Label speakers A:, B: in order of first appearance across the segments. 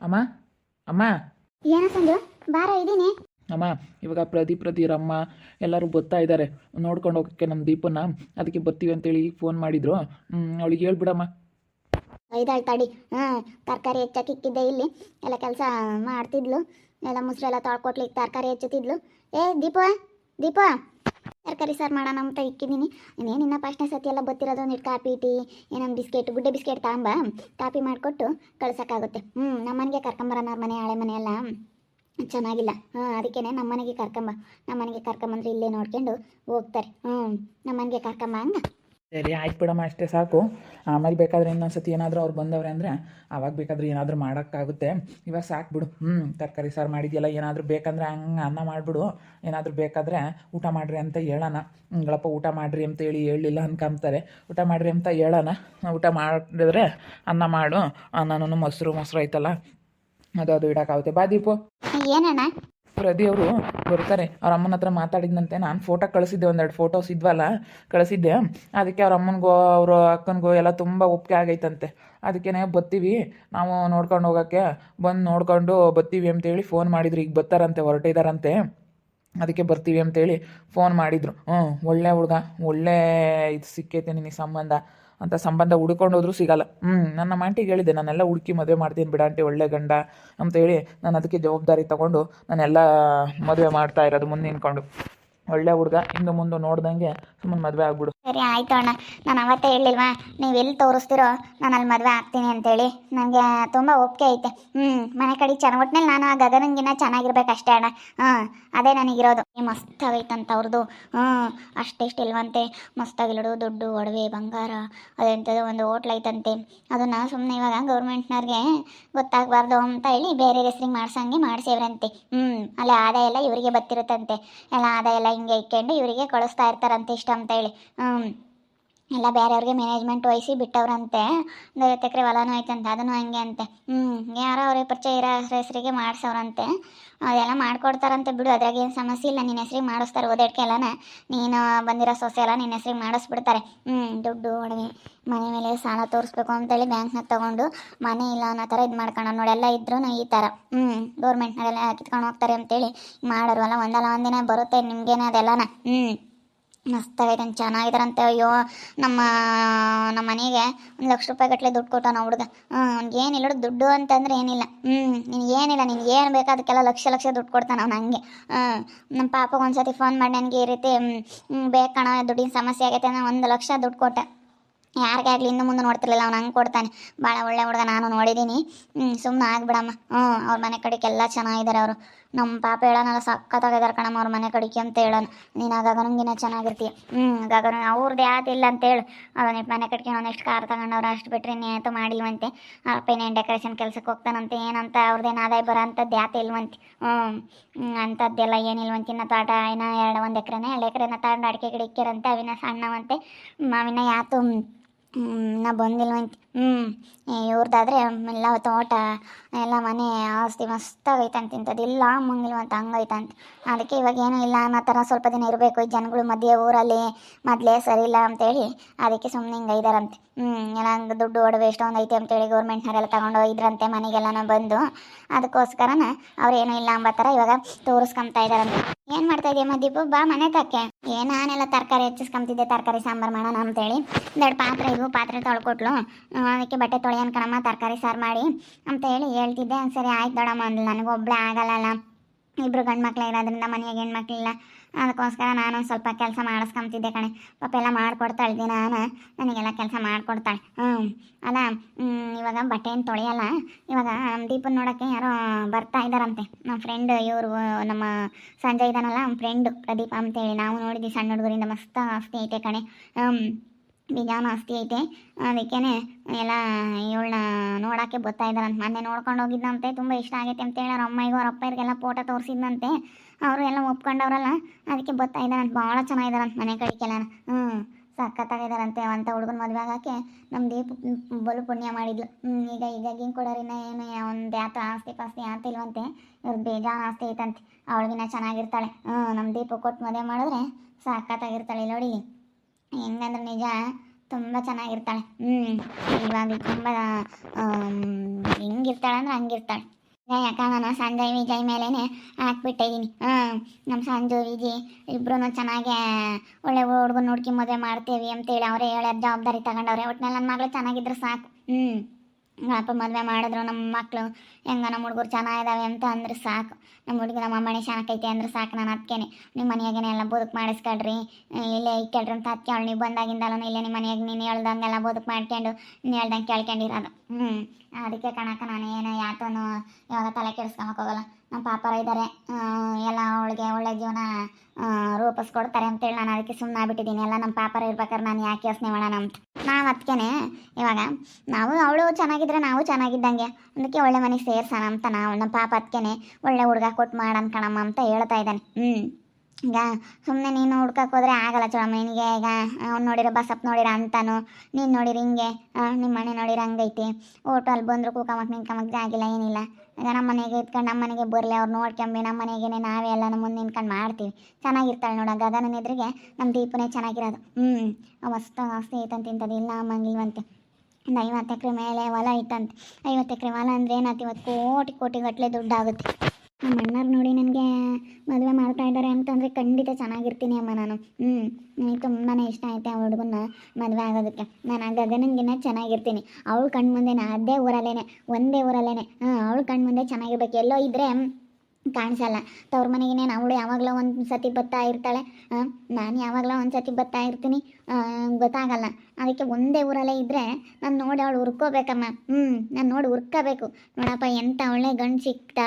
A: ಅಮ್ಮ ಅಮ್ಮ.
B: ಏನ ಸಂಜು ಬಾರ ಇದ್ದೀನಿ
A: ಅಮ್ಮ ಇವಾಗ ಪ್ರದೀಪ್ ಪ್ರದೀರಮ್ಮ ಎಲ್ಲರೂ ಬರ್ತಾ ಇದ್ದಾರೆ. ನೋಡ್ಕೊಂಡು ಹೋಗಕ್ಕೆ ನಮ್ಮ ದೀಪನ್ನ ಅದಕ್ಕೆ ಬರ್ತೀವಿ ಅಂತೇಳಿ ಫೋನ್ ಮಾಡಿದ್ರು. ಅವಳಿಗೆ ಹೇಳ್ಬಿಡಮ್ಮ.
B: ಐದಾಳ್ ತಡಿ ಹಾಂ ತರಕಾರಿ ಹೆಚ್ಚಕ್ಕಿಕ್ಕಿದ್ದೆ ಇಲ್ಲಿ. ಎಲ್ಲ ಕೆಲಸ ಮಾಡ್ತಿದ್ಲು. ಎಲ್ಲ ಮುಸ್ರೆ ಎಲ್ಲ ತೊಳ್ಕೊಟ್ಲಿಕ್ಕೆ ತರಕಾರಿ ಹೆಚ್ಚುತ್ತಿದ್ಲು. ಏ ದೀಪ ದೀಪ. ತರಕಾರಿ ಸಾರು ಮಾಡೋಣ ಅಂತ ಇಕ್ಕಿದ್ದೀನಿ. ಇನ್ನೇನು ಇನ್ನ ಫಸ್ಟ್ನೇ ಸತಿ ಎಲ್ಲ ಗೊತ್ತಿರೋದು ಒಂದಿಟ್ಟು ಕಾಪಿ, ಟೀ ಏನೊಂದು ಬಿಸ್ಕೆಟ್, ಗುಡ್ಡೆ ಬಿಸ್ಕೆಟ್ ತಾಂಬ, ಕಾಪಿ ಮಾಡಿಕೊಟ್ಟು ಕಳ್ಸೋಕ್ಕಾಗುತ್ತೆ. ಹ್ಞೂ ನಮ್ಮನೆಗೆ ಕರ್ಕೊಂಬರೋಣ ಮನೆ, ಹಳೆ ಮನೆಯೆಲ್ಲ ಚೆನ್ನಾಗಿಲ್ಲ. ಹಾಂ ಅದಕ್ಕೇ ನಮ್ಮನೆಗೆ ಕರ್ಕೊಂಬ. ನಮ್ಮನೆಗೆ ಕರ್ಕೊಂಬಂದ್ರೆ ಇಲ್ಲೇ ನೋಡ್ಕೊಂಡು ಹೋಗ್ತಾರೆ. ಹ್ಞೂ ನಮ್ಮನೆಗೆ ಕರ್ಕೊಂಬ ಹಂಗ?
A: ಸರಿ, ಆಯ್ತು ಬಿಡಮ್ಮ, ಅಷ್ಟೇ ಸಾಕು. ಆಮೇಲೆ ಬೇಕಾದ್ರೆ ಇನ್ನೊಂದು ಸತಿ ಏನಾದರೂ ಅವ್ರು ಬಂದವ್ರೆ ಅಂದರೆ ಆವಾಗ ಬೇಕಾದ್ರೆ ಏನಾದರೂ ಮಾಡೋಕ್ಕಾಗುತ್ತೆ. ಇವಾಗ ಸಾಕು ಬಿಡು. ಹ್ಞೂ ತರಕಾರಿ, ಸಾರು ಮಾಡಿದ್ಯಲ್ಲ, ಏನಾದರೂ ಬೇಕಂದ್ರೆ ಹಂಗೆ ಅನ್ನ ಮಾಡಿಬಿಡು. ಏನಾದರೂ ಬೇಕಾದರೆ ಊಟ ಮಾಡಿರಿ ಅಂತ ಹೇಳೋಣ. ಹಿಂಗಳಪ್ಪ, ಊಟ ಮಾಡಿರಿ ಅಂತ ಹೇಳಿ ಹೇಳಿಲ್ಲ ಅನ್ಕೊಂತಾರೆ ಊಟ ಮಾಡಿರಿ ಅಂತ ಹೇಳೋಣ. ಊಟ ಮಾಡಿದ್ರೆ ಅನ್ನ ಮಾಡು. ಅನ್ನನೂ ಮೊಸರು ಮೊಸರು ಐತಲ್ಲ, ಅದು ಅದು ಇಡೋಕ್ಕಾಗುತ್ತೆ. ಬಾ ದೀಪು.
B: ಏನಣ್ಣ?
A: ಪ್ರದಿ ಅವರು ಬರ್ತಾರೆ. ಅವ್ರ ಅಮ್ಮನ ಹತ್ರ ಮಾತಾಡಿದ್ನಂತೆ. ನಾನು ಫೋಟೋ ಕಳಿಸಿದ್ದೆ, ಒಂದೆರಡು ಫೋಟೋಸ್ ಇದ್ವಲ್ಲ, ಕಳಿಸಿದ್ದೆ. ಅದಕ್ಕೆ ಅವ್ರ ಅಮ್ಮನಿಗೋ, ಅವ್ರ ಅಕ್ಕನಿಗೋ ಎಲ್ಲ ತುಂಬ ಒಪ್ಪಿಗೆ ಆಗೈತಂತೆ. ಅದಕ್ಕೇ ಬತ್ತೀವಿ. ನಾವು ನೋಡ್ಕೊಂಡು ಹೋಗೋಕ್ಕೆ. ಬಂದು ನೋಡ್ಕೊಂಡು ಬತ್ತೀವಿ ಅಂತೇಳಿ ಫೋನ್ ಮಾಡಿದ್ರು. ಈಗ ಬರ್ತಾರಂತೆ, ಹೊರಟಿದಾರಂತೆ. ಅದಕ್ಕೆ ಬರ್ತೀವಿ ಅಂತೇಳಿ ಫೋನ್ ಮಾಡಿದರು. ಹ್ಞೂ ಒಳ್ಳೆ ಹುಡುಗ, ಒಳ್ಳೆ ಇದು ಸಿಕ್ಕೈತೆ ನಿನಗೆ ಸಂಬಂಧ ಅಂತ ಸಂಬಂಧ ಹುಡ್ಕೊಂಡು ಹೋದ್ರೂ ಸಿಗಲ್ಲ. ಹ್ಞೂ ನನ್ನ ಮಾಂಟಿಗೆ ಹೇಳಿದೆ ನಾನೆಲ್ಲ ಹುಡುಕಿ ಮದುವೆ ಮಾಡ್ತೀನಿ ಬಿಡ ಆಂಟಿ, ಒಳ್ಳೆ ಗಂಡ ಅಂತೇಳಿ ನಾನು ಅದಕ್ಕೆ ಜವಾಬ್ದಾರಿ ತಗೊಂಡು ನಾನೆಲ್ಲ ಮದುವೆ ಮಾಡ್ತಾ ಇರೋದು ಮುಂದೆ ನಿಂತ್ಕೊಂಡು ಒಳ್ಳೆ ಹುಡುಗ, ಇನ್ನು ಮುಂದೆ ನೋಡ್ದಂಗೆ ಸುಮ್ಮನೆ ಮದುವೆ ಆಗ್ಬಿಡು.
B: ಸರಿ, ಆಯ್ತು ಅಣ್ಣ. ನಾನು ಅವತ್ತೇ ಹೇಳಿಲ್ವಾ? ನೀವು ಎಲ್ಲಿ ತೋರಿಸ್ತಿರೋ, ನಾನು ಅಲ್ಲಿ ಮದುವೆ ಆಗ್ತೀನಿ ಅಂತೇಳಿ. ನನಗೆ ತುಂಬ ಒಪ್ಪಿಗೆ ಐತೆ. ಹ್ಞೂ ಮನೆ ಕಡೆ ಒಟ್ನಲ್ಲಿ ನಾನು ಆ ಗಗನಂಗಿನ ಚೆನ್ನಾಗಿರ್ಬೇಕು ಅಷ್ಟೇ ಅಣ್ಣ. ಹಾಂ ಅದೇ ನನಗಿರೋದು. ಏ ಮಸ್ತ್ ಆಗೈತಂತ ಅವ್ರದ್ದು ಹ್ಞೂ ಅಷ್ಟೆಷ್ಟು ಇಲ್ವಂತೆ. ಮಸ್ತಾಗಿಲ್ಲಡು ದುಡ್ಡು, ಒಡವೆ, ಬಂಗಾರ ಅದೆಂಥದ್ದು ಒಂದು ಹೋಟ್ಲ್ ಐತಂತೆ. ಅದನ್ನು ಸುಮ್ಮನೆ ಇವಾಗ ಗೌರ್ಮೆಂಟ್ನವ್ರಿಗೆ ಗೊತ್ತಾಗಬಾರ್ದು ಅಂತ ಹೇಳಿ ಬೇರೆ ಹೆಸ್ರಿಗೆ ಮಾಡ್ಸಂಗೆ ಮಾಡಿಸೇವ್ರಂತೆ. ಹ್ಞೂ ಅಲ್ಲೇ ಆದಾಯ ಎಲ್ಲ ಇವರಿಗೆ ಬತ್ತಿರುತ್ತಂತೆ ಎಲ್ಲ ಆದಾಯ ಎಲ್ಲ ಹಿಂಗೆ ಇಟ್ಕೊಂಡು ಇವರಿಗೆ ಕಳಿಸ್ತಾ ಇರ್ತಾರಂತೆ ಇಷ್ಟ ಅಂತ ಹೇಳಿ. ಹ್ಞೂ ಎಲ್ಲ ಬೇರೆಯವ್ರಿಗೆ ಮ್ಯಾನೇಜ್ಮೆಂಟ್ ವಹಿಸಿ ಬಿಟ್ಟವ್ರಂತೆ. ಐವತ್ತು ಎಕರೆ ಹೊಲನೂ ಐತಂತೆ, ಅದನ್ನು ಹಂಗೆ ಅಂತೆ. ಹ್ಞೂ ಯಾರೋ ಅವ್ರಿಗೆ ಪರಿಚಯ ಇರೋ ಹೆಸರಿಗೆ ಮಾಡಿಸೋರಂತೆ ಅದೆಲ್ಲ ಮಾಡ್ಕೊಡ್ತಾರಂತೆ ಬಿಡು ಅದ್ರಾಗೇನು ಸಮಸ್ಯೆ ಇಲ್ಲ. ನಿನ್ನ ಹೆಸ್ರಿಗೆ ಮಾಡಿಸ್ತಾರೆ ಓದಾಡ್ಕೆ ಎಲ್ಲನ. ನೀನು ಬಂದಿರೋ ಸೊಸೆ ಎಲ್ಲ ನಿನ್ನ ಹೆಸ್ರಿಗೆ ಮಾಡಿಸ್ಬಿಡ್ತಾರೆ. ಹ್ಞೂ ದುಡ್ಡು, ಒಡವೆ, ಮನೆ ಮೇಲೆ ಸಾಲ ತೋರಿಸ್ಬೇಕು ಅಂತೇಳಿ ಬ್ಯಾಂಕ್ನಾಗ ತೊಗೊಂಡು ಮನೆ ಇಲ್ಲ ಅನ್ನೋ ಥರ ಇದು ಮಾಡ್ಕೊಂಡು ನೋಡಿ, ಎಲ್ಲ ಇದ್ರೂ ಈ ಥರ. ಹ್ಞೂ ಗೌರ್ಮೆಂಟ್ನಾಗೆಲ್ಲ ಕಿತ್ಕೊಂಡು ಹೋಗ್ತಾರೆ ಅಂತೇಳಿ. ಮಾಡೋರು ಅಲ್ಲ ಒಂದಲ್ಲ ಒಂದಿನ ಬರುತ್ತೆ ನಿಮಗೇನೋ ಅದೆಲ್ಲನ. ಹ್ಞೂ ಮಸ್ತಾಗೈತೆ ಚೆನ್ನಾಗಿದಾರಂತೆ ಅಯ್ಯೋ, ನಮ್ಮ ನಮ್ಮ ಮನೆಗೆ ಒಂದು ಲಕ್ಷ ರೂಪಾಯಿ ಗಟ್ಟಲೆ ದುಡ್ಡು ಕೊಟ್ಟ ನಾವು ಹುಡುಗ. ಹ್ಞೂ ಅವ್ನಿಗೆ ಏನಿಲ್ಲ ನೋಡು ದುಡ್ಡು ಅಂತಂದ್ರೆ ಏನಿಲ್ಲ. ಹ್ಞೂ ನಿನಗೇನಿಲ್ಲ ನಿನ್ಗೆ ಏನು ಬೇಕು ಅದಕ್ಕೆಲ್ಲ ಲಕ್ಷ ಲಕ್ಷ ದುಡ್ಡು ಕೊಡ್ತಾನೆ ಅವ್ನು ಹಂಗೆ. ನಮ್ಮ ಪಾಪಗೆ ಒಂದು ಸತಿ ಫೋನ್ ಮಾಡಿ, ನನಗೆ ಈ ರೀತಿ ಬೇಕಣ ದುಡ್ಡಿನ ಸಮಸ್ಯೆ ಆಗೈತೆ ನಾನು ಒಂದು ಲಕ್ಷ ದುಡ್ಡು ಕೊಟ್ಟೆ. ಯಾರಿಗಾಗಲಿ ಇನ್ನು ಮುಂದೆ ನೋಡ್ತಿರ್ಲಿಲ್ಲ, ಅವ್ನು ಹಂಗೆ ಕೊಡ್ತಾನೆ. ಭಾಳ ಒಳ್ಳೆ ಹುಡುಗ ನಾನು ನೋಡಿದ್ದೀನಿ ಸುಮ್ಮನೆ ಆಗ್ಬಿಡಮ್ಮ. ಹ್ಞೂ ಅವ್ರ ಮನೆ ಕಡೆಗೆಲ್ಲ ಚೆನ್ನಾಗಿದ್ದಾರೆ ಅವರು. ನಮ್ಮ ಪಾಪ ಹೇಳೋನಲ್ಲ ಸಕ್ಕತ್ತಾಗಿದ್ದಾರೆ ಕಣಮ್ಮ ಅವ್ರ ಮನೆ ಕಡೆಗೆ ಅಂತ ಹೇಳೋಣ ನೀನು ಗಗನಂಗಿನ ಚೆನ್ನಾಗಿರ್ತೀಯ ಹ್ಞೂ ಗಗನ ಅವ್ರದ್ದು ಯಾತಿಲ್ಲ ಅಂತ ಹೇಳು. ಅವನ ಮನೆ ಕಡೆಗೆ ಅವ್ನು ಕಾರ್ ತಗೊಂಡವ್ರು ಅಷ್ಟು ಬಿಟ್ಟರೆ ಇನ್ನೇತು ಮಾಡಿಲ್ವಂತೆ. ಇನ್ನೇನು ಡೆಕೋರೇಷನ್ ಕೆಲಸಕ್ಕೆ ಹೋಗ್ತಾನಂತೆ, ಏನಂತ ಅವ್ರದ್ದೇನು ಆದಾಯ ಬರೋ ಅಂಥದ್ದು ಯಾತ ಇಲ್ವಂತೆ. ಹ್ಞೂ ಅಂಥದ್ದೆಲ್ಲ ಏನಿಲ್ವಂತೆ. ಇನ್ನು ತೋಟ ಏನೋ ಎರಡು, ಒಂದು ಎಕರೆನೇ, ಎರಡು ಎಕರೆನ ತಗೊಂಡು ಅಡಿಕೆ ಗಿಡ ಅವಿನ ಸಣ್ಣವಂತೆ. ಅವಿನ ಯಾತು ನಾ ಬಂದಿಲ್ವಂತ ಹ್ಞೂ ಇವ್ರದ್ದಾದ್ರೆ ಎಲ್ಲ ತೋಟ, ಎಲ್ಲ ಮನೆ ಆಸ್ತಿ ಮಸ್ತಾಗೈತಂತ ಇಂಥದ್ದಿಲ್ಲ ಹಂಗೈತೆ ಹಂಗೈತಂತ ಅದಕ್ಕೆ ಇವಾಗ ಏನೂ ಇಲ್ಲ ಅನ್ನೋ ಥರ ಸ್ವಲ್ಪ ದಿನ ಇರಬೇಕು. ಈ ಜನಗಳು ಮಧ್ಯೆ ಊರಲ್ಲಿ ಮೊದಲೇ ಸರಿ ಇಲ್ಲ ಅಂತೇಳಿ ಅದಕ್ಕೆ ಸುಮ್ಮನೆ ಹಿಂಗೆ ಇದಾರಂತೆ ಹ್ಞೂ ಎಲ್ಲ ಹಂಗೆ ದುಡ್ಡು ಒಡವೆ ಎಷ್ಟೊಂದು ಐತೆ ಅಂತೇಳಿ ಗೌರ್ಮೆಂಟ್ನವರೆಲ್ಲ ತಗೊಂಡು ಹೋಗಿದ್ರಂತೆ ಮನೆಗೆಲ್ಲನ ಬಂದು. ಅದಕ್ಕೋಸ್ಕರನ ಏನೂ ಇಲ್ಲ ಅಂಬ ಥರ ಇವಾಗ ತೋರಿಸ್ಕೊಂತ ಇದಾರಂತೆ. ಏನು ಮಾಡ್ತಾ ಇದೆಯಮ್ಮ ದೀಪು? ಬಾ ಮನೆ ತಕ್ಕೆ. ಏ, ನಾನೆಲ್ಲ ತರಕಾರಿ ಹೆಚ್ಚಿಸ್ಕೊಂತಿದ್ದೆ, ತರಕಾರಿ ಸಾಂಬಾರು ಮಾಡೋಣ ಅಂತೇಳಿ. ಒಂದೆರಡು ಪಾತ್ರೆ ಇವು ಪಾತ್ರೆ ತೊಳ್ಕೊಟ್ಲು. ಅದಕ್ಕೆ ಬಟ್ಟೆ ತೊಳೆಯನ್ ಕಣಮ್ಮ, ತರಕಾರಿ ಸಾರು ಮಾಡಿ ಅಂತ ಹೇಳಿ ಹೇಳ್ತಿದ್ದೆ. ಸರಿ, ಆಯ್ತು ದೊಡಮ್ಮ ಅಂದ್ಲು ನನಗೆ ಒಬ್ಬಳೇ ಆಗಲ್ಲಲ್ಲ. ಇಬ್ರು ಗಂಡ್ ಮಕ್ಳು ಇರೋದ್ರಿಂದ ಮನೆಯಾಗ ಹೆಣ್ಮಕ್ಳಿಲ್ಲ. ಅದಕ್ಕೋಸ್ಕರ ನಾನು ಸ್ವಲ್ಪ ಕೆಲಸ ಮಾಡಿಸ್ಕೊಂತಿದ್ದೆ ಕಣೆ. ಪಾಪ ಎಲ್ಲ ಮಾಡಿಕೊಡ್ತಾಳೆ ದಿನ ನನಗೆಲ್ಲ ಕೆಲಸ ಮಾಡಿಕೊಡ್ತಾಳೆ. ಹ್ಞೂ ಅಲ್ಲ ಇವಾಗ ಬಟ್ಟೆ ಏನು ತೊಳೆಯಲ್ಲ. ಇವಾಗ ದೀಪನ್ ನೋಡೋಕ್ಕೆ ಯಾರೋ ಬರ್ತಾ ಇದ್ದಾರಂತೆ. ನಮ್ಮ ಫ್ರೆಂಡ್ ಇವರು, ನಮ್ಮ ಸಂಜಯ್ ಇದ್ದಾನಲ್ಲ, ನಮ್ಮ ಫ್ರೆಂಡು ಪ್ರದೀಪ ಅಂತೇಳಿ. ನಾವು ನೋಡಿದ್ವಿ ಸಣ್ಣ ಹುಡುಗರಿಂದ ಮಸ್ತ್ ಆಸ್ತಿ ಐತೆ ಕಣೆ ಬೇಜಾನ್ ಆಸ್ತಿ ಐತೆ. ಅದಕ್ಕೇನೆ ಎಲ್ಲ ಇವಳನ್ನ ನೋಡೋಕ್ಕೆ ಬರ್ತಾ ಇದ್ದಾರಂತೆ ಮೊನ್ನೆ ನೋಡ್ಕೊಂಡು ಹೋಗಿದ್ದಂತೆ ತುಂಬ ಇಷ್ಟ ಆಗೈತೆ ಅಂತ ಹೇಳಿ ಅವ್ರ ಅಮ್ಮನಿಗೂ ಅವ್ರ ಅಪ್ಪರಿಗೆಲ್ಲ ಫೋಟೋ ತೋರಿಸಿದ್ನಂತೆ. ಅವರು ಎಲ್ಲ ಒಪ್ಕೊಂಡವ್ರಲ್ಲ, ಅದಕ್ಕೆ ಬರ್ತಾ ಭಾಳ ಚೆನ್ನಾಗಿದಾರಂತೆ ಮನೆ ಕಡೆಗೆಲ್ಲ ಹ್ಞೂ ಸಕ್ಕತ್ತಾಗಿದ್ದಾರಂತೆ ಅಂತ ಹುಡುಗನ ಮದುವೆ ಆಗೋಕ್ಕೆ ನಮ್ಮ ದೀಪ ಬಲು ಪುಣ್ಯ ಮಾಡಿದ್ಲು. ಈಗ ಈಗ ಹಿಂಗೆ ಕೊಡೋರಿನ ಏನು ಒಂದು ಯಾತ ಆಸ್ತಿ ಪಾಸ್ತಿ ಇಲ್ವಂತೆ. ಇವ್ರು ಬೇಜಾನ್ ಆಸ್ತಿ ಐತಂತೆ. ಅವಳಿಗಿನ ಚೆನ್ನಾಗಿರ್ತಾಳೆ. ಹ್ಞೂ ನಮ್ಮ ದೀಪ ಕೊಟ್ಟು ಮದುವೆ ಮಾಡಿದ್ರೆ ಸಕ್ಕತ್ತಾಗಿರ್ತಾಳೆ ಇಲ್ಲ ನೋಡಿ. ಹೆಂಗಂದ್ರೆ ನಿಜ ತುಂಬ ಚೆನ್ನಾಗಿರ್ತಾಳೆ. ಹ್ಞೂ ಇವಾಗ ತುಂಬ ಹೆಂಗಿರ್ತಾಳೆ ಅಂದ್ರೆ ಹಂಗಿರ್ತಾಳೆ. ಯಾಕ ನಾನು ಸಂಜಯ್ ವಿಜಯ್ ಮೇಲೇ ಹಾಕ್ಬಿಟ್ಟಿದ್ದೀನಿ ಹಾಂ ನಮ್ಮ ಸಂಜು ವಿಜಿ ಇಬ್ರು ಚೆನ್ನಾಗೆ ಒಳ್ಳೆ ಹುಡುಗನ ನೋಡ್ಕಿ ಮದುವೆ ಮಾಡ್ತೀವಿ ಅಂತೇಳಿ ಅವರೇ ಹೇಳ್ಯಾರ ಜವಾಬ್ದಾರಿ ತಗೊಂಡವ್ರೆ. ಒಟ್ನಲ್ಲಿ ನನ್ನ ಮಗಳು ಚೆನ್ನಾಗಿದ್ರೆ ಸಾಕು. ಹ್ಞೂ ಅಪ್ಪ ಮದುವೆ ಮಾಡಿದ್ರು, ನಮ್ಮ ಮಕ್ಕಳು ಹೆಂಗ ನಮ್ಮ ಹುಡುಗರು ಚೆನ್ನಾಗಿದ್ದಾವೆ ಅಂತ ಅಂದ್ರೆ ಸಾಕು. ನಮ್ಮ ಹುಡುಗಿ ನಮ್ಮ ಅಮ್ಮನೆ ಚೆನ್ನಾಗೈತೆ ಅಂದ್ರೆ ಸಾಕು ನಾನು ಅದಕ್ಕೇನೆ ನಿಮ್ಮ ಮನೆಯಾಗೇನೆ ಎಲ್ಲ ಬದುಕು ಮಾಡಿಸ್ಕೊಳ್ರಿ, ಇಲ್ಲೇ ಇಕ್ಕಳ್ರಿ ಅಂತ ಅದಕ್ಕೆ ಅವಳು ನೀವು ಬಂದಾಗಿಂದಲೂ ಇಲ್ಲೇ ನಿಮ್ಮ ಮನೆಯಾಗ ನೀನು ಹೇಳ್ದಂಗೆಲ್ಲ ಬದುಕು ಮಾಡ್ಕೊಂಡು, ನೀನು ಹೇಳ್ದಂಗೆ ಕೇಳ್ಕೊಂಡಿರೋದು. ಹ್ಞೂ ಅದಕ್ಕೆ ಕಣಕ್ಕ ನಾನು ಏನು ಯಾತನು ಇವಾಗ ತಲೆ ಕೆಡಿಸ್ಕೊಂಬಕ್ ಹೋಗಲ್ಲ. ನಮ್ಮ ಪಾಪರ ಇದ್ದಾರೆ ಎಲ್ಲ ಅವಳಿಗೆ ಒಳ್ಳೆ ಜೀವನ ರೂಪಿಸ್ಕೊಡ್ತಾರೆ ಅಂತೇಳಿ ನಾನು ಅದಕ್ಕೆ ಸುಮ್ಮನೆ ಬಿಟ್ಟಿದ್ದೀನಿ ಎಲ್ಲ ನಮ್ಮ ಪಾಪರ ಇರ್ಬೇಕಾದ್ರೆ ನಾನು ಯಾಕೆ ಯೋಚನೆ ಮಾಡೋಣ ಅಂತ. ನಾವು ಅದಕ್ಕೇನೆ ಇವಾಗ ನಾವು, ಅವಳು ಚೆನ್ನಾಗಿದ್ರೆ ನಾವು ಚೆನ್ನಾಗಿದ್ದಂಗೆ. ಅದಕ್ಕೆ ಒಳ್ಳೆ ಮನೆಗೆ ಸೇರ್ಸೋಣ ಅಂತ ನಾವು. ನಮ್ಮ ಪಾಪ ಅದಕ್ಕೇನೆ ಒಳ್ಳೆ ಹುಡುಗ ಕೊಟ್ಟು ಮಾಡೋಣ ಕಣಮ್ಮ ಅಂತ ಹೇಳ್ತಾ ಇದ್ದಾನೆ. ಹ್ಞೂ ಈಗ ಸುಮ್ಮನೆ ನೀನು ಹುಡ್ಕಕ್ಕೆ ಹೋದ್ರೆ ಆಗಲ್ಲ ಚೋಳಮ್ಮ ನಿನಗೆ ಈಗ ಅವ್ನು ನೋಡಿರೋ ಬಸಪ್ಪ ನೋಡಿರೋ ಅಂತಾನು, ನೀನು ನೋಡಿರಿ ಹಿಂಗೆ ನಿಮ್ಮ ಮನೆ ನೋಡಿರೋ ಹಂಗೈತಿ ಓಟು ಅಲ್ಲಿ ಬಂದ್ರು ಕೂಕಮಕ್ ನಿಂಕಮಕ್ ಆಗಿಲ್ಲ, ಏನಿಲ್ಲ. ಈಗ ನಮ್ಮ ಮನೆಗೆ ಇದ್ಕೊಂಡು ನಮ್ಮ ಮನೆಗೆ ಬರಲಿ, ಅವ್ರು ನೋಡ್ಕೊಂಬಿ ನಮ್ಮ ಮನೆಗೇನೆ ನಾವೇ ಎಲ್ಲ ಮುಂದೆ ನಿಂತ್ಕೊಂಡು ಮಾಡ್ತೀವಿ. ಚೆನ್ನಾಗಿರ್ತಾಳೆ ನೋಡ ಗಗನ ಎದುರಿಗೆ ನಮ್ಮ ದೀಪನೇ ಚೆನ್ನಾಗಿರೋದು. ಹ್ಞೂ ಮಸ್ತ್ ಆಸ್ತಿ ಐತಂತ ಇಂಥದ್ದು ಇಲ್ಲ ಅಮ್ಮಂಗಿಲ್ವಂತೆ ಒಂದು ಐವತ್ತು ಎಕರೆ ಮೇಲೆ ಹೊಲ ಐತಂತೆ ಐವತ್ತು ಎಕರೆ ಹೊಲ ಅಂದ್ರೆ ಏನಾಯ್ತು ಇವತ್ತು ಕೋಟಿ ಕೋಟಿ ಗಟ್ಟಲೆ ದುಡ್ಡಾಗುತ್ತೆ. ನಮ್ಮ ನೋಡಿ ನನಗೆ ಮದುವೆ ಮಾಡ್ತಾ ಇದ್ದಾರೆ ಅಂತಂದರೆ ಖಂಡಿತ ಚೆನ್ನಾಗಿರ್ತೀನಿ ಅಮ್ಮ ನಾನು. ಹ್ಞೂ ನನಗೆ ತುಂಬಾ ಇಷ್ಟ ಐತೆ ಆ ಹುಡುಗನ ಮದುವೆ ಆಗೋದಕ್ಕೆ. ನಾನು ಆ ಗಗನಂಗಿನ ಚೆನ್ನಾಗಿರ್ತೀನಿ. ಅವಳು ಕಣ್ಣು ಮುಂದೆ ಅದೇ ಊರಲ್ಲೇನೆ, ಒಂದೇ ಊರಲ್ಲೇನೆ. ಹಾಂ, ಅವಳು ಕಣ್ಣು ಮುಂದೆ ಚೆನ್ನಾಗಿರ್ಬೇಕು. ಎಲ್ಲೋ ಇದ್ದರೆ ಕಾಣಿಸಲ್ಲ. ತವ್ರ ಮನೆಗೇನೆ ಅವಳು ಯಾವಾಗಲೂ ಒಂದು ಸತಿ ಬರ್ತಾ ಇರ್ತಾಳೆ. ನಾನು ಯಾವಾಗಲೂ ಒಂದು ಸತಿ ಬತ್ತಾ ಇರ್ತೀನಿ ಗೊತ್ತಾಗಲ್ಲ. ಅದಕ್ಕೆ ಒಂದೇ ಊರಲ್ಲೇ ಇದ್ದರೆ ನಾನು ನೋಡಿ ಅವಳು ಹುರ್ಕೋಬೇಕಮ್ಮ. ಹ್ಞೂ ನಾನು ನೋಡಿ ಹುರ್ಕೋಬೇಕು. ನೋಡಪ್ಪ ಎಂಥ ಒಳ್ಳೆ ಗಂಡು ಸಿಕ್ತಾ.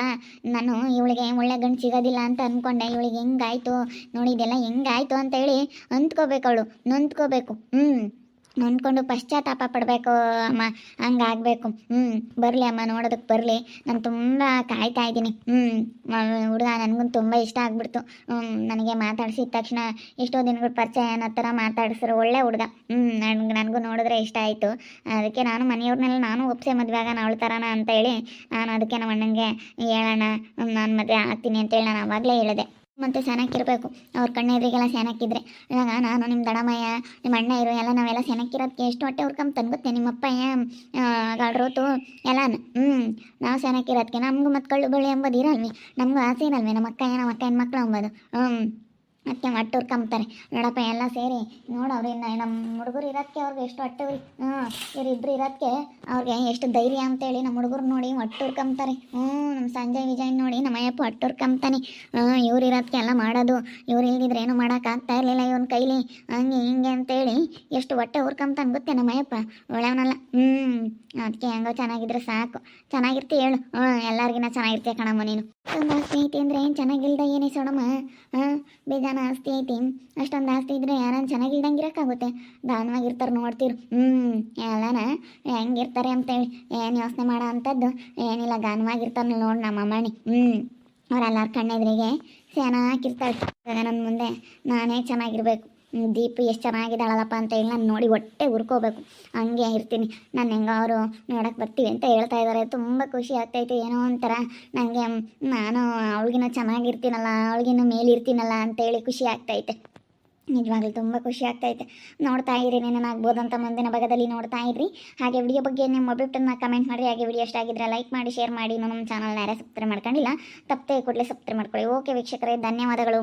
B: ನಾನು ಇವಳಿಗೆ ಒಳ್ಳೆ ಗಂಡು ಸಿಗೋದಿಲ್ಲ ಅಂತ ಅಂದ್ಕೊಂಡೆ ಇವಳಿಗೆ ಹೆಂಗಾಯಿತು? ನೋಡಿ, ಇದೆಲ್ಲ ಹೆಂಗಾಯ್ತು ಅಂತೇಳಿ ಅಂತ್ಕೋಬೇಕು ಅವಳು ನೊಂದ್ಕೋಬೇಕು ಹ್ಞೂ ನೊಂದ್ಕೊಂಡು ಪಶ್ಚಾತ್ತಾಪ ಪಡಬೇಕು, ಅಮ್ಮ, ಹಂಗಾಗಬೇಕು. ಹ್ಞೂ ಬರಲಿ ಅಮ್ಮ ನೋಡೋದಕ್ಕೆ ಬರಲಿ. ನಾನು ತುಂಬ ಕಾಯ್ತಾ ಇದ್ದೀನಿ. ಹ್ಞೂ ಹುಡುಗ ನನಗೂ ತುಂಬ ಇಷ್ಟ ಆಗ್ಬಿಡ್ತು. ನನಗೆ ಮಾತಾಡಿಸಿದ ತಕ್ಷಣ ಎಷ್ಟೋ ದಿನಗಳ ಪರಿಚಯ ಅನ್ನೋ ಥರ ಮಾತಾಡಿಸ್ರು. ಒಳ್ಳೆ ಹುಡುಗ. ಹ್ಞೂ ನನಗೆ, ನನಗೂ ನೋಡಿದ್ರೆ ಇಷ್ಟ ಆಯಿತು. ಅದಕ್ಕೆ ನಾನು ಮನೆಯವ್ರನ್ನೆಲ್ಲ ನಾನು ಒಪ್ಸೆ ಮದುವೆ ಆಗೋಣ ಅವಳ ಅಂತ ಹೇಳಿ ನಾನು ಅದಕ್ಕೆ ನಮ್ಮ ಅಣ್ಣಂಗೆ ಹೇಳೋಣ ನಾನು ಮದುವೆ ಆಗ್ತೀನಿ ಅಂತೇಳಿ ನಾನು ಆವಾಗಲೇ ಹೇಳಿದೆ. ಮತ್ತು ಸೆನಕ್ಕಿರಬೇಕು ಅವ್ರ ಕಣ್ಣೆದ್ರಿಗೆಲ್ಲ ಸೆನಕ್ಕಿದ್ರೆ ಇವಾಗ ನಾನು ನಿಮ್ಮ ದಡಮಯ್ಯ ನಿಮ್ಮ ಅಣ್ಣ ಇರೋ, ಎಲ್ಲ ನಾವೆಲ್ಲ ಸೆನಕ್ಕಿರೋದಕ್ಕೆ ಎಷ್ಟು ಹೊಟ್ಟೆ ಹುರ್ಕೊಂಬ ಗೊತ್ತೇ ನಿಮ್ಮಪ್ಪಯ್ಯ ಗಾಡ್ರೋತು ಎಲ್ಲಾನು. ಹ್ಞೂ ನಾವು ಸೆನಕ್ಕಿರೋದಕ್ಕೆ ನಮಗೂ ಮತ್ತು ಕಳ್ಳು ಬಳ್ಳಿ ಎಂಬುದು ಇರಲ್ವಿ. ನಮಗೂ ಆಸೆ ಇರಲ್ವಿ ನಮ್ಮ ಅಕ್ಕ ನಮ್ಮ ಅಕ್ಕ ಹೆಣ್ಮಕ್ಳು ಅಂಬೋದು. ಹ್ಞೂ ಅದಕ್ಕೆ ಹೊಟ್ಟೆ ಹುರ್ಕೊಂಬ್ತಾರೆ ನೋಡಪ್ಪ, ಎಲ್ಲ ಸೇರಿ. ನೋಡು ಅವ್ರಿಂದ ನಮ್ಮ ಹುಡುಗರು ಇರೋದಕ್ಕೆ ಅವ್ರಿಗೆ ಎಷ್ಟು ಹೊಟ್ಟೆ ಉರಿ ಹ್ಞೂ ಇವರಿಬ್ರು ಇರೋದಕ್ಕೆ ಅವ್ರಿಗೆ ಎಷ್ಟು ಧೈರ್ಯ ಅಂತೇಳಿ ನಮ್ಮ ಹುಡುಗರು ನೋಡಿ ಹೊಟ್ಟೆ ಹುರ್ಕೊಂಬ್ತಾರೆ ಹ್ಞೂ, ನಮ್ಮ ಸಂಜಯ್, ವಿಜಯ್ ನೋಡಿ ನಮ್ಮ ಅಯ್ಯಪ್ಪ ಹೊಟ್ಟೆ ಹುರ್ಕೊಂಬ್ತಾನೆ ಹ್ಞೂ, ಇವ್ರು ಇರೋದಕ್ಕೆ ಎಲ್ಲ ಮಾಡೋದು. ಇವ್ರು ಇಲ್ದಿದ್ರೆ ಏನು ಮಾಡೋಕ್ಕಾಗ್ತಾ ಇರಲಿಲ್ಲ ಇವನ ಕೈಲಿ. ಹಂಗೆ ಹಿಂಗೆ ಅಂತೇಳಿ ಎಷ್ಟು ಹೊಟ್ಟೆ ಹುರ್ಕೊಂಬ್ತಾನೆ ಗೊತ್ತೇ ನಮ್ಮ ಅಯ್ಯಪ್ಪ? ಒಳ್ಳೆಯವನಲ್ಲ. ಹ್ಞೂ ಅದಕ್ಕೆ ಹೆಂಗೋ ಚೆನ್ನಾಗಿದ್ರೆ ಸಾಕು. ಚೆನ್ನಾಗಿರ್ತಿ ಹೇಳು. ಹ್ಞೂ ಎಲ್ಲರಿಗಿನ ಚೆನ್ನಾಗಿರ್ತೀಯ ಕಣಮ್ಮ ನೀನು. ತುಂಬ ಸ್ನೇಹಿತೆ ಅಂದರೆ ಏನು ಚೆನ್ನಾಗಿಲ್ದ ಏನೇ ಸೋಣಮ್ಮ ಹಾಂ ಬೇಜಾನ ಆಸ್ತಿ ಐತಿ. ಅಷ್ಟೊಂದು ಆಸ್ತಿ ಇದ್ರೆ ಯಾರನ್ನ ಚೆನ್ನಾಗಿಲ್ದಂಗೆ ಇರೋಕ್ಕಾಗುತ್ತೆ. ದಾನವಾಗಿರ್ತಾರೆ ನೋಡ್ತೀರು. ಹ್ಞೂ ಎಲ್ಲನ ಹೆಂಗಿರ್ತಾರೆ ಅಂತೇಳಿ. ಏನು ಯೋಚನೆ ಮಾಡೋ ಅಂಥದ್ದು ಏನಿಲ್ಲ, ಗಾನವಾಗಿರ್ತಾರೆ ನೋಡಿ ನಮ್ಮ ಅಮ್ಮಣಿ ಹ್ಞೂ ಅವರೆಲ್ಲರ ಕಣ್ಣೆದ್ರಿಗೆ ಚೆನ್ನಾಗಿರ್ತಾಳೆ ನನ್ನ ಮುಂದೆ. ನಾನೇ ಚೆನ್ನಾಗಿರ್ಬೇಕು. ದೀಪು ಎಷ್ಟು ಚೆನ್ನಾಗಿದ್ದಾಳಲ್ಲಪ್ಪ ಅಂತ ಹೇಳಿ ನಾನು ನೋಡಿ ಹೊಟ್ಟೆ ಹುರ್ಕೋಬೇಕು ಹಂಗೆ ಇರ್ತೀನಿ. ನಾನು ಹೆಂಗ ಅವರು ನೋಡಕ್ಕೆ ಬರ್ತೀವಿ ಅಂತ ಹೇಳ್ತಾ ಇದ್ದಾರೆ ತುಂಬ ಖುಷಿ ಆಗ್ತೈತೆ. ಏನೋ ಒಂಥರ ನನಗೆ ನಾನು ಅವಳಿಗಿನ ಚೆನ್ನಾಗಿರ್ತೀನಲ್ಲ ಅವಳಿಗಿನ ಮೇಲಿರ್ತೀನಲ್ಲ ಅಂತೇಳಿ ಖುಷಿ ಆಗ್ತೈತೆ. ನಿಜವಾಗ್ಲೂ ತುಂಬ ಖುಷಿ ಆಗ್ತೈತೆ. ನೋಡ್ತಾ ಇರಿ ಏನಾಗ್ಬೋದು ಅಂತ ಮುಂದಿನ ಭಾಗದಲ್ಲಿ ನೋಡ್ತಾ ಇರಿ ಹಾಗೆ ವಿಡಿಯೋ ಬಗ್ಗೆ ನಿಮ್ಮ ಅಭಿಪ್ರಾಯನ ಕಮೆಂಟ್ ಮಾಡಿರಿ. ಹಾಗೆ ವಿಡಿಯೋ ಇಷ್ಟ ಆಗಿದ್ರೆ ಲೈಕ್ ಮಾಡಿ ಶೇರ್ ಮಾಡಿ. ನಮ್ಮ ಚಾನಲ್ನ ಯಾರೇ ಸಬ್ಸ್ಕ್ರೈಬ್ ಮಾಡ್ಕೊಂಡಿಲ್ಲ, ತಪ್ಪದೆ ಕೂಡಲೇ ಸಬ್ಸ್ಕ್ರೈಬ್ ಮಾಡ್ಕೊಳ್ಳಿ. ಓಕೆ ವೀಕ್ಷಕರೇ, ಧನ್ಯವಾದಗಳು.